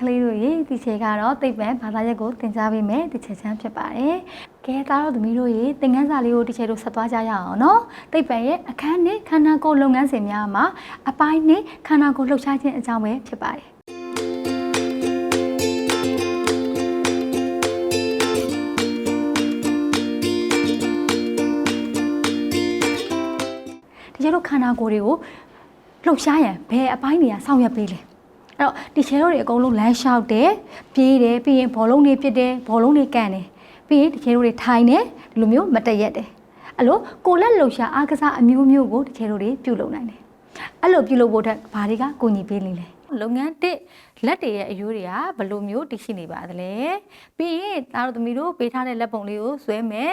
ကလေးတို့ရေဒီချေကတော့သိပ္ပံဘာသာရပ်ကိုသင်ကြားပေးမယ်ဒီချေချမ်းဖြစ်ပါတယ်။ကဲသားတို့သမီးတို့ရေသင်ခန်းစာလေးကိုဒီချေတို့ဆက်သွားကြရအောင်နော်။သိပ္ပံရဲ့အခန်းနဲ့ခန္ဓာကိုယ်လုပ်ငန်းစဉ်များမှာအပိုင်းနဲ့ခန္ဓာကိုယ်လှုပ်ရှားခြင်းအကြောင်းပဲဖြစ်ပါတယ်။ဒီကျတို့ခန္ဓာကိုယ်တွေကိုလှုပ်ရှားရန်ဘယ်အပိုင်းတွေကဆောင်ရွက်ပေးလဲ အဲ့တော့ဒီချဲတို့တွေအကုန်လုံးလမ်းလျှောက်တယ်ပြေးတယ်ပြီးရင်ဘောလုံးတွေပြစ်တယ်ဘောလုံးတွေကန်တယ်ပြီးရင်ဒီချဲတို့တွေထိုင်တယ်ဒီလိုမျိုးမတရက်တယ်အဲ့လိုကိုယ်လက်လှုပ်ရှားအားကစားအမျိုးမျိုးကိုဒီချဲတို့တွေပြုလုပ်နိုင်တယ်အဲ့လိုပြုလုပ်ဖို့အတွက်ဘာတွေကကိုညီပေးလိမ့်လဲလုပ်ငန်းတစ်လက်တွေရဲ့အယိုးတွေကဘယ်လိုမျိုးတည်ရှိနေပါသလဲပြီးရင်သားတို့သမီးတို့ပေးထားတဲ့လက်ပုံလေးကိုဆွဲမယ်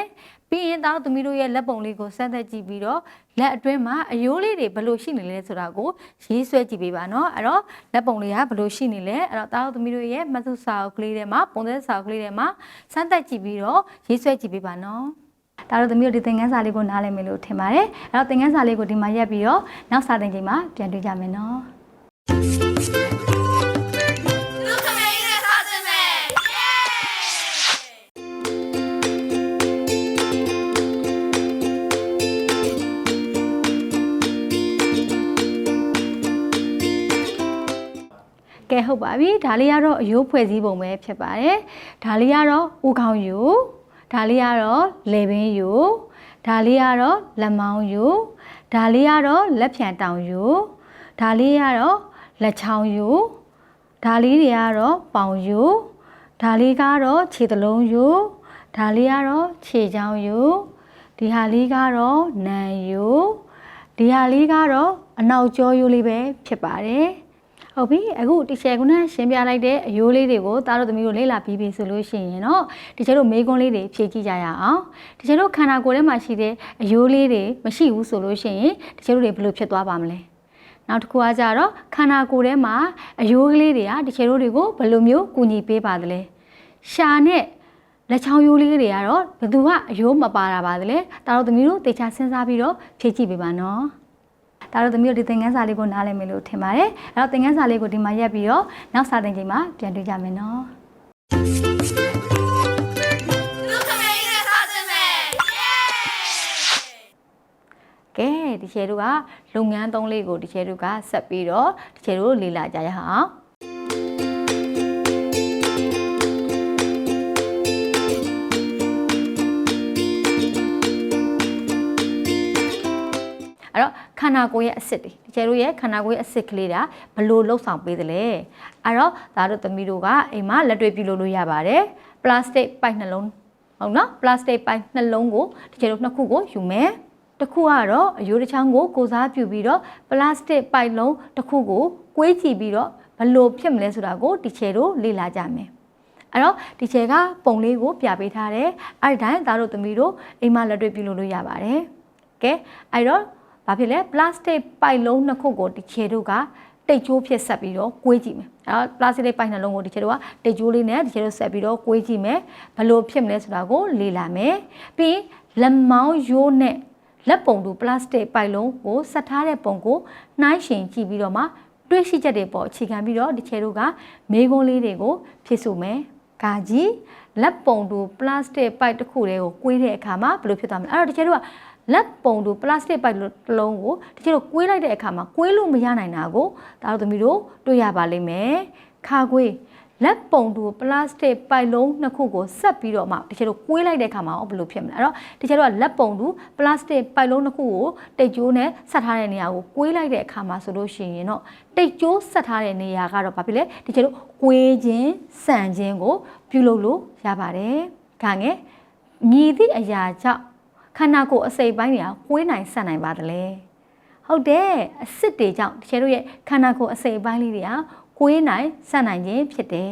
ပြီးရင်သားတို့သမီးတို့ရဲ့လက်ပုံလေးကိုစမ်းသပ်ကြည့်ပြီးတော့လက်အတွင်းမှာအယိုးလေးတွေဘယ်လိုရှိနေလဲဆိုတာကိုရေးဆွဲကြည့်ပေးပါနော်အဲ့တော့လက်ပုံလေးကဘယ်လိုရှိနေလဲအဲ့တော့သားတို့သမီးတို့ရဲ့မှတ်စုစာအုပ်ကလေးထဲမှာပုံစံစာအုပ်ကလေးထဲမှာစမ်းသပ်ကြည့်ပြီးတော့ရေးဆွဲကြည့်ပေးပါနော်ဒါတို့သမီးတို့ဒီသင်ခန်းစာလေးကိုနားလည်မယ်လို့ထင်ပါတယ်အဲ့တော့သင်ခန်းစာလေးကိုဒီမှာရက်ပြီးတော့နောက်စာသင်ချိန်မှာပြန်တွေ့ကြမယ်နော် ကဲဟုတ်ပါပြီဒါလေးကတော့အယိုးဖွဲ့စည်းပုံပဲဖြစ်ပါတယ်ဒါလေးကတော့ဦးခေါင်းယူဒါလေးကတော့လေပင်ယူဒါလေးကတော့လက်မောင်းယူဒါလေးကတော့လက်ဖြံတောင်ယူဒါလေးကတော့လက်ချောင်းယူဒါလေးတွေကတော့ပေါင်ယူဒါလေးကတော့ခြေသလုံးယူဒါလေးကတော့ခြေချောင်းယူဒီဟာလေးကတော့နံယူဒီဟာလေးကတော့အနောက်ကျောယူလေးပဲဖြစ်ပါတယ် ဟုတ်ပြီအခုတီချယ်ကနရှင်းပြလိုက်တဲ့အယိုးလေးတွေကိုသားတို့သမီးတို့လေ့လာပြီးပြီဆိုလို့ရှိရင်တော့တီချယ်တို့မေးခွန်းလေးတွေဖြည့်ကြည့်ကြရအောင်တီချယ်တို့ခန္ဓာကိုယ်ထဲမှာရှိတဲ့အယိုးလေးတွေမရှိဘူးဆိုလို့ရှိရင်တီချယ်တို့တွေဘယ်လိုဖြစ်သွားပါမလဲနောက်တစ်ခုကကြတော့ခန္ဓာကိုယ်ထဲမှာအယိုးကလေးတွေကတီချယ်တို့တွေကိုဘယ်လိုမျိုးကူညီပေးပါသလဲရှာနဲ့လက်ချောင်းယိုးလေးတွေကတော့ဘယ်သူကအယိုးမပါတာပါသလဲဒါတို့သမီးတို့တေချာစဉ်းစားပြီးတော့ဖြည့်ကြည့်ပေးပါနော် ဒါတော့သမီးတို့ဒီသင်ခန်းစာလေးကိုနားလည်မယ်လို့ထင်ပါတယ်။အဲ့တော့သင်ခန်းစာလေးကိုဒီမှာရက်ပြီးတော့နောက်စာသင်ချိန်မှာပြန်တွေ့ကြမယ်နော်လူခမေးနဲ့စားခြင်းပဲယေး။ကဲဒီချေတို့ကလုပ်ငန်းသုံးလေးကိုဒီချေတို့ကဆက်ပြီးတော့ဒီချေတို့လေ့လာကြရအောင်။အဲ့တော့ ခန္ဓာကိုယ်ရဲ့အစစ်တွေဒီကျဲတို့ရဲ့ခန္ဓာကိုယ်ရဲ့အစစ်ကလေးတာဘယ်လို့လှုပ်ဆောင်ပေးသလဲအဲ့တော့ဒါတို့သမီးတို့ကအိမ်မှာလက်တွေ့ပြုလုပ်လို့ရပါတယ်ပလတ်စတစ်ပိုက်နှလုံးဟုတ်နော်ပလတ်စတစ်ပိုက်နှလုံးကိုဒီကျဲတို့နှစ်ခုကိုယူမယ်တစ်ခုကတော့အယိုးတစ်ချောင်းကိုကိုစားပြုပြီးတော့ပလတ်စတစ်ပိုက်လုံးတစ်ခုကိုကွေးချီပြီးတော့ဘယ်လို့ဖြစ်မလဲဆိုတာကိုဒီချဲတို့လေ့လာကြမယ်အဲ့တော့ဒီချဲကပုံလေးကိုပြပေးထားတယ်အဲ့ဒီတိုင်းသားတို့သမီးတို့အိမ်မှာလက်တွေ့ပြုလုပ်လို့ရပါတယ်ကဲအဲ့တော့ ဘာဖြစ်လဲပလတ်စတစ်ပိုက်လုံးနှစ်ခုကိုဒီခြေတို့ကတိတ်ချိုးဖြစ်ဆက်ပြီးတော့ကွေးကြည့်မယ်အဲတော့ပလတ်စတစ်ပိုက်နှလုံးကိုဒီခြေတို့ကတိတ်ချိုးလေးနဲ့ဒီခြေတို့ဆက်ပြီးတော့ကွေးကြည့်မယ်ဘယ်လိုဖြစ်မလဲဆိုတာကိုလေ့လာမယ်ပြီးလက်မောင်းရိုးနဲ့လက်ပုံတူပလတ်စတစ်ပိုက်လုံးကိုဆက်ထားတဲ့ပုံကိုနှိုင်းယှဉ်ကြည့်ပြီးတော့မှတွေးရှိချက်တွေပေါ်အခြေခံပြီးတော့ဒီခြေတို့ကမေးခွန်းလေးတွေကိုဖြည့်ဆို့မယ်ကာကြီးလက်ပုံတူပလတ်စတစ်ပိုက်တစ်ခုတည်းကိုကွေးတဲ့အခါမှာဘယ်လိုဖြစ်သွားမလဲအဲ့တော့ဒီခြေတို့က လက်ပုံတို့ပလတ်စတစ်ပိုက်တစ်လုံးကိုတချို့ကွေးလိုက်တဲ့အခါမှာကွေးလို့မရနိုင်တာကိုဒါတို့သမီးတို့တွေ့ရပါလိမ့်မယ်ခါကွေးလက်ပုံတို့ပလတ်စတစ်ပိုက်လုံးနှစ်ခုကိုဆက်ပြီးတော့မှတချို့ကွေးလိုက်တဲ့အခါမှာဘယ်လိုဖြစ်မလဲအဲ့တော့တချို့ကလက်ပုံတို့ပလတ်စတစ်ပိုက်လုံးနှစ်ခုကိုတိတ်ကျိုးနဲ့ဆက်ထားတဲ့နေရာကိုကွေးလိုက်တဲ့အခါမှာဆိုလို့ရှိရင်တော့တိတ်ကျိုးဆက်ထားတဲ့နေရာကတော့ဘာဖြစ်လဲတချို့ကွေးခြင်းဆန်ခြင်းကိုပြုလုပ်လို့ရပါတယ်ခါငယ်မြည်သည့်အရာကြောင့် ခန္ဓာကိုယ်အစိတ်ပိုင်းတွေကကွေးနိုင်ဆက်နိုင်ပါတယ်လေဟုတ်တယ်အစစ်တွေကြောင့်တကယ်တို့ရဲ့ခန္ဓာကိုယ်အစိတ်ပိုင်းလေးတွေကကွေးနိုင်ဆက်နိုင်ခြင်းဖြစ်တယ်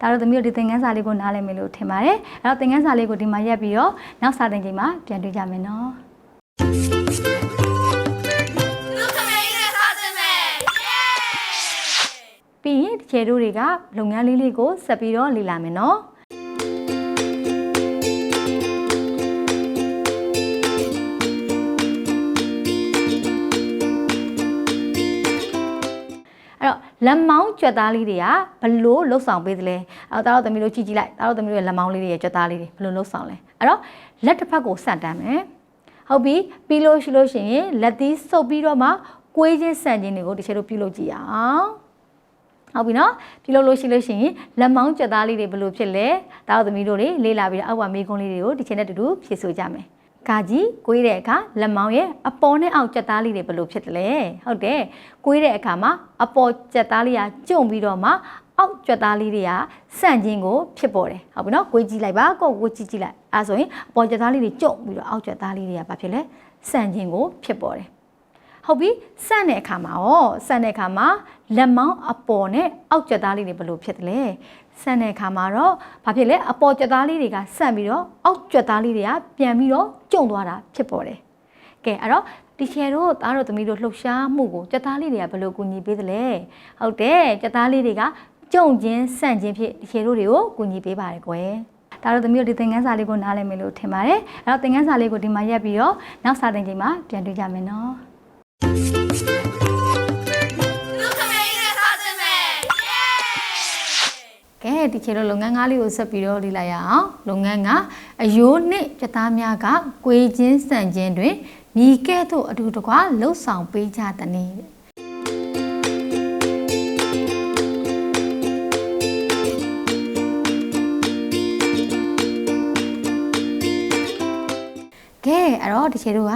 ဒါတော့သမီးတို့ဒီသင်ခန်းစာလေးကိုနားလည်မယ်လို့ထင်ပါတယ်အဲ့တော့သင်ခန်းစာလေးကိုဒီမှာရက်ပြီးတော့နောက်စာသင်ချိန်မှာပြန်တွေ့ကြမယ်နော်လူခမေးနဲ့စားခြင်းပဲယေးပြီးရင်တကယ်တို့တွေကလုပ်ငန်းလေးလေးကိုဆက်ပြီးတော့လေ့လာမယ်နော် လက်မောင်းကြွက်သားလေးတွေကဘလို့လှုပ်ဆောင်ပေးသလဲအဲ့တော့သားတို့သမီးတို့ကြည့်ကြည့်လိုက်သားတို့သမီးတို့ရဲ့လက်မောင်းလေးတွေရဲ့ကြွက်သားလေးတွေဘလို့လှုပ်ဆောင်လဲအဲ့တော့လက်တစ်ဖက်ကိုဆန့်တမ်းမယ်ဟုတ်ပြီပြီးလို့ရှိလို့ရှိရင်လက်သီးဆုပ်ပြီးတော့မှကွေးချင်းဆန့်ခြင်းတွေကိုတစ်ချက်တို့ပြုလုပ်ကြည့်အောင်ဟုတ်ပြီနော်ပြုလုပ်လို့ရှိလို့ရှိရင်လက်မောင်းကြွက်သားလေးတွေဘလို့ဖြစ်လဲသားတို့သမီးတို့တွေလေးလာပြီးတော့အောက်ကမေးခွန်းလေးတွေကိုဒီချိန်နဲ့တူတူဖြေဆိုကြမယ် ကာကြီးကွေးတဲ့အခါလက်မောင်းရဲ့အပေါ်နဲ့အောက်ကြက်သားလေးတွေဘယ်လိုဖြစ်တယ်လဲဟုတ်တယ်ကွေးတဲ့အခါမှာအပေါ်ကြက်သားလေးကကျုံပြီးတော့မှအောက်ကြက်သားလေးတွေကဆန့်ခြင်းကိုဖြစ်ပေါ်တယ်ဟုတ်ပြီနော်ကွေးကြည့်လိုက်ပါကိုယ့်ကိုကြည့်ကြည့်လိုက်အဲဆိုရင်အပေါ်ကြက်သားလေးတွေကျုံပြီးတော့အောက်ကြက်သားလေးတွေကဘာဖြစ်လဲဆန့်ခြင်းကိုဖြစ်ပေါ်တယ် ဟုတ်ပြီစန့်တဲ့အခါမှာရောစန့်တဲ့အခါမှာလက်မောင်းအပေါ်နဲ့အောက်ကြက်သားလေးတွေဘယ်လိုဖြစ်တယ်လဲဆန့်တဲ့အခါမှာတော့ဘာဖြစ်လဲအပေါ်ကြက်သားလေးတွေကဆန့်ပြီးတော့အောက်ကြက်သားလေးတွေကပြန်ပြီးတော့ကျုံသွားတာဖြစ်ပေါ်တယ်ကဲအဲ့တော့ဒီချေတို့သားတို့သမီးတို့လှုပ်ရှားမှုကိုကြက်သားလေးတွေကဘယ်လိုကူညီပေးသလဲဟုတ်တယ်ကြက်သားလေးတွေကကျုံချင်းဆန့်ချင်းဖြစ်ဒီချေတို့တွေကိုကူညီပေးပါတယ်ကွယ်ဒါတော့သမီးတို့ဒီသင်ခန်းစာလေးကိုနားလည်မယ်လို့ထင်ပါတယ်အဲ့တော့သင်ခန်းစာလေးကိုဒီမှာရက်ပြီးတော့နောက်စာသင်ချိန်မှာပြန်တွေ့ကြမယ်နော် ကဲဒီခေတ်တော့လုပ်ငန်းငါးလေးကိုဆက်ပြီးတော့လေ့လာရအောင်လုပ်ငန်းကအယိုးနှင့်ပြသားများကကိုယ်ချင်းစံချင်းတွင်မိကဲ့သို့အတူတကွလှုပ်ဆောင်ပေးကြသည်နည်းကဲအဲ့တော့ဒီချေတို့က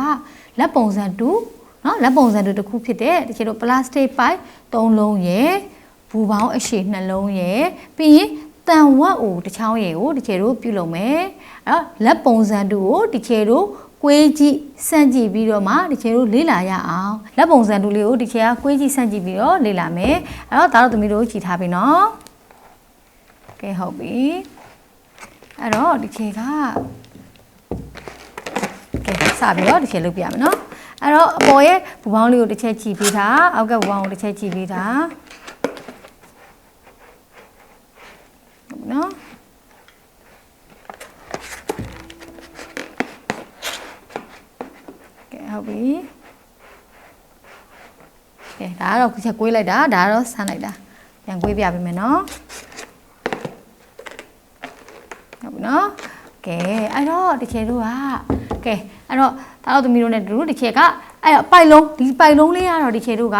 လက်ပုံစံ2 နော်လက်ပုံစံတူတစ်ခုဖြစ်တဲ့တချို့တို့ plastic pipe ၃လုံးရယ်ဘူပေါင်းအရှိ2လုံးရယ်ပြီးရင်တန်ဝတ်အိုတစ်ချောင်းရယ်ကိုတချို့တို့ပြုလုပ်မယ်အဲ့တော့လက်ပုံစံတူကိုတချို့တို့ကွေးကြည့်စန့်ကြည့်ပြီးတော့မှတကယ်လို့လေ့လာရအောင်လက်ပုံစံတူလေးကိုတကယ်ကကွေးကြည့်စန့်ကြည့်ပြီးတော့လေ့လာမယ်အဲ့တော့ဒါတော့သမီးတို့ကြည်ထားပြီနော်ကဲဟုတ်ပြီအဲ့တော့တကယ်ကကဲစပြီးတော့တကယ်လုပ်ပြရမယ်နော် အဲ့တော့အပေါ်ရဲ့ဘူပေါင်းလေးကိုတစ်ချက်ကြည့်ပေးတာအောက်ကဘူပေါင်းကိုတစ်ချက်ကြည့်ပေးတာဟုတ်နော်ကဲဟုတ်ပြီကဲဒါကတော့တစ်ချက်ကွေးလိုက်တာဒါကတော့ဆန်းလိုက်တာပြန်ကွေးပြပေးမယ်နော်ဟုတ်ပြီနော်ကဲအဲ့တော့တချေတို့က ကဲအဲ့တော့ဒါတော့သမီးတို့ ਨੇ တို့တချေကအဲ့တော့ပိုက်လုံးဒီပိုက်လုံးလေးကတော့တချေတို့က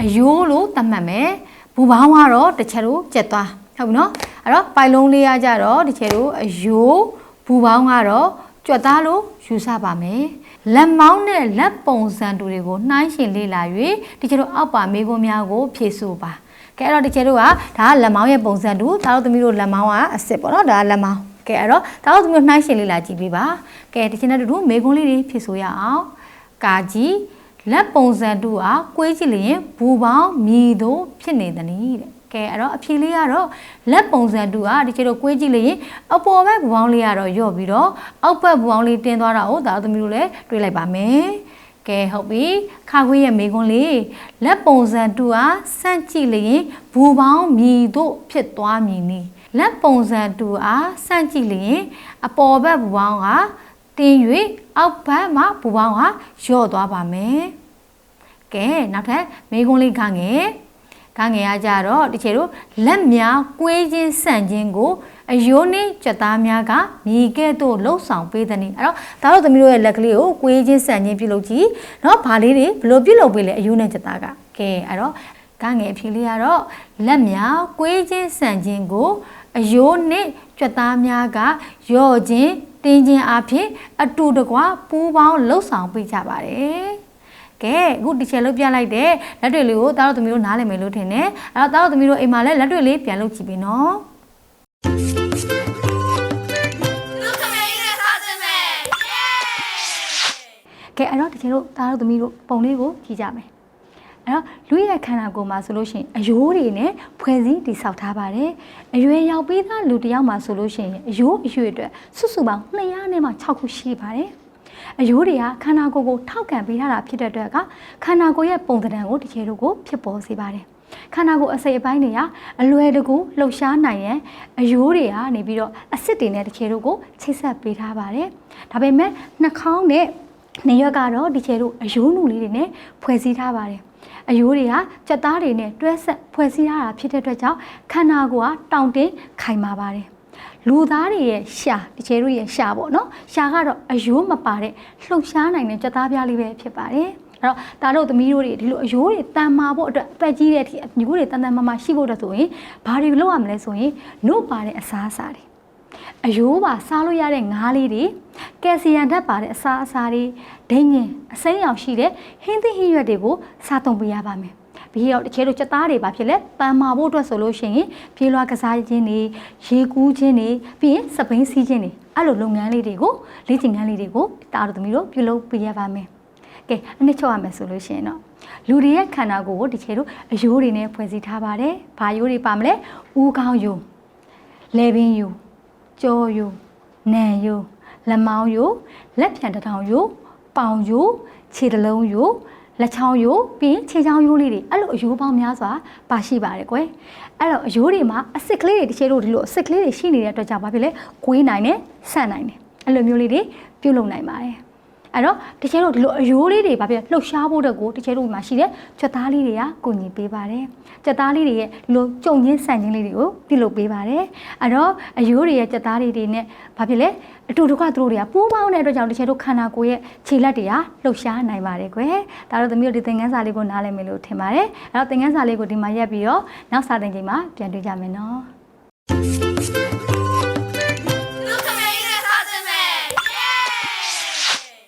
အယိုးလို့သတ်မှတ်မယ်ဘူပေါင်းကတော့တချေတို့ကျက်သွားဟုတ်ပြီနော်အဲ့တော့ပိုက်လုံးလေးရကြတော့တချေတို့အယိုးဘူပေါင်းကတော့ကြွက်သားလို့ယူဆပါမယ်လက်မောင်းနဲ့လက်ပုံစံတူတွေကိုနှိုင်းယှဉ်လေ့လာ၍တချေတို့အောက်ပါမေးခွန်းများကိုဖြေဆိုပါကဲအဲ့တော့တချေတို့ကဒါကလက်မောင်းရဲ့ပုံစံတူဒါတော့သမီးတို့လက်မောင်းကအစ်စ်ပေါ့နော်ဒါကလက်မောင်း ကဲအဲ့တော့ဒါတော့သူမျိုးနှိုင်းရှင်လေးလာကြည့်ပေးပါကဲဒီချင်းတဲ့တူမေကွန်းလေးတွေဖြည့်ဆိုရအောင်ကာကြီးလက်ပုံစံတူအားကွေးကြည့်လျင်ဘူပေါင်းမြည်တို့ဖြစ်နေသည်တဲ့ကဲအဲ့တော့အဖြေလေးကတော့လက်ပုံစံတူအားဒီချင်းတို့ကွေးကြည့်လျင်အပေါ်ဘက်ဘူပေါင်းလေးကတော့ယော့ပြီးတော့အောက်ဘက်ဘူပေါင်းလေးတင်းသွားတာကိုဒါတော့သူမျိုးလည်းတွေးလိုက်ပါမယ်ကဲဟုတ်ပြီခါခွေးရဲ့မေကွန်းလေးလက်ပုံစံတူအားစန့်ကြည့်လျင်ဘူပေါင်းမြည်တို့ဖြစ်သွားမည်နည်း လက်ပုံစံတူအားစန့်ကြည့်လျင်အပေါ်ဘက်ဘူပေါင်းကတင်း၍အောက်ဘက်မှာဘူပေါင်းကလျော့သွားပါမယ်။ကဲနောက်ထပ်မေးခွန်းလေးခငယ်ခငယ်ရကြတော့ဒီချေတို့လက်များကွေးခြင်းဆန့်ခြင်းကိုအယိုးနှင့်ကြက်သားများကမြေကဲ့သို့လှုပ်ဆောင်ပေးသည်။အဲ့တော့ဒါတော့သမီးတို့ရဲ့လက်ကလေးကိုကွေးခြင်းဆန့်ခြင်းပြုလုပ်ကြည့်။เนาะဘာလေးတွေဘယ်လိုပြုလုပ်ပေးလဲအယိုးနဲ့ကြက်သားက။ကဲအဲ့တော့ကငယ်အဖြေလေးကတော့လက်များကွေးခြင်းဆန့်ခြင်းကို အယိုးနှင့်ကြွက်သားများကရော့ခြင်းတင်းခြင်းအဖြစ်အတူတကွပူးပေါင်းလှုပ်ဆောင်ပေးကြပါတယ်။ကဲအခုဒီချက်လုပ်ပြလိုက်တဲ့လက်တွေလေးကိုတားတော့သမီးတို့နားလည်မယ်လို့ထင်တယ်။အဲ့တော့တားတော့သမီးတို့အိမ်မှာလည်းလက်တွေလေးပြန်လုပ်ကြည့်ပြီနော်လူခမင်းနဲ့စားတင်မယ်။။ကဲအဲ့တော့ဒီချက်တို့တားတော့သမီးတို့ပုံလေးကိုကြည့်ကြမယ်။ အဲ့တော့လူရဲ့ခန္ဓာကိုယ်မှာဆိုလို့ရှိရင်အယိုးတွေနဲ့ဖွဲ့စည်းတည်ဆောက်ထားပါတယ်။အရွယ်ရောက်ပြီးသားလူတစ်ယောက်မှာဆိုလို့ရှိရင်အယိုးအရွယ်အတွက်စုစုပေါင်း200နဲ့မှ6ခုရှိပါတယ်။အယိုးတွေကခန္ဓာကိုယ်ကိုထောက်ခံပေးထားတာဖြစ်တဲ့အတွက်ကခန္ဓာကိုယ်ရဲ့ပုံသဏ္ဍာန်ကိုတစ်ချေတို့ကိုဖြစ်ပေါ်စေပါတယ်။ခန္ဓာကိုယ်အစိတ်အပိုင်းတွေကအလွယ်တကူလှုပ်ရှားနိုင်ရင်အယိုးတွေကနေပြီးတော့အစစ်တွေနဲ့တစ်ချေတို့ကိုချိတ်ဆက်ပေးထားပါတယ်။ဒါပေမဲ့နှာခေါင်းနဲ့နေရွက်ကတော့ဒီချေတို့အယိုးနုလေးတွေနဲ့ဖွဲ့စည်းထားပါတယ်။ အယိုးတွေကကြက်သားတွေနဲ့တွဲဆက်ဖွဲ့စည်းရတာဖြစ်တဲ့အတွက်ကြောင့်ခန္ဓာကိုယ်ကတောင့်တင်းခိုင်မာပါတယ်လူသားတွေရဲ့ရှာတချေတို့ရဲ့ရှာပေါ့နော်ရှာကတော့အယိုးမပါတဲ့လှုပ်ရှားနိုင်တဲ့ကြက်သားပြားလေးပဲဖြစ်ပါတယ်အဲ့တော့ဒါတို့သမီးတို့တွေဒီလိုအယိုးတွေတန်မာဖို့အတွက်အသက်ကြီးတဲ့အထိအမျိုးတွေတန်တန်မာမာရှိဖို့အတွက်ဆိုရင်ဘာတွေလုပ်ရမလဲဆိုရင်နှုတ်ပါတဲ့အစားအစာတွေ အယိုးပါစားလို့ရတဲ့ငါးလေးတွေကယ်ဆီယမ်ဓာတ်ပါတဲ့အစားအစာတွေဒိန်းညင်အစိမ်းရောင်ရှိတဲ့ဟင်းသီးဟင်းရွက်တွေကိုစားသုံးပေးရပါမယ်။ပြီးတော့တကယ်လို့စက်သားတွေပါဖြစ်လဲတန်မာဖို့အတွက်ဆိုလို့ရှိရင်ပြေးလွှားကစားခြင်းတွေရေကူးခြင်းတွေပြီးရင်စပိန်စီးခြင်းတွေအဲ့လိုလုပ်ငန်းလေးတွေကိုလေ့ကျင့်ခန်းလေးတွေကိုတာတော်သမီးတို့ပြုလုပ်ပေးရပါမယ်။ကဲအနှစ်ချုပ်ရမယ်ဆိုလို့ရှိရင်တော့လူတွေရဲ့ခန္ဓာကိုယ်ကိုတကယ်လို့အယိုးတွေနဲ့ဖွဲ့စည်းထားပါတယ်။ဘာယိုးတွေပါမလဲ။ဦးခေါင်းယိုးလေပင်ယိုး ကြောယိုနံယိုလက်မောင်းယိုလက်ဖြံတစ်ထောင်ယိုပေါင်ယိုခြေတစ်လုံးယိုလက်ချောင်းယိုပြီးရင်ခြေချောင်းယိုလေးတွေအဲ့လိုအယိုးပေါင်းများစွာပါရှိပါတယ်ကွယ်အဲ့တော့အယိုးတွေမှာအစ်စ်ကလေးတွေတစ်ချေတို့ဒီလိုအစ်စ်ကလေးတွေရှိနေတဲ့အတွက်ကြောင့်ဘာဖြစ်လဲကွေးနိုင်တယ်ဆန့်နိုင်တယ်အဲ့လိုမျိုးလေးတွေပြုတ်လုံနိုင်ပါတယ် အဲ့တော့တကယ်လို့ဒီလိုအယိုးလေးတွေဘာဖြစ်လဲလှုပ်ရှားဖို့အတွက်ကိုတကယ်လို့ဒီမှာရှိတဲ့ကြွက်သားလေးတွေကကိုညီပေးပါတယ်ကြွက်သားလေးတွေရဲ့ဒီလိုကြုံချင်းဆန့်ချင်းလေးတွေကိုပြုလုပ်ပေးပါတယ်အဲ့တော့အယိုးတွေရဲ့ကြွက်သားလေးတွေနဲ့ဘာဖြစ်လဲအတူတူကသူတို့တွေကပူးပေါင်းတဲ့အတွက်ကြောင့်တကယ်လို့ခန္ဓာကိုယ်ရဲ့ခြေလက်တွေကလှုပ်ရှားနိုင်ပါတယ်ကွယ်ဒါတော့သမီးတို့ဒီသင်ခန်းစာလေးကိုနားလည်မယ်လို့ထင်ပါတယ်အဲ့တော့သင်ခန်းစာလေးကိုဒီမှာရက်ပြီးတော့နောက်စာသင်ချိန်မှာပြန်တွေ့ကြမယ်နော်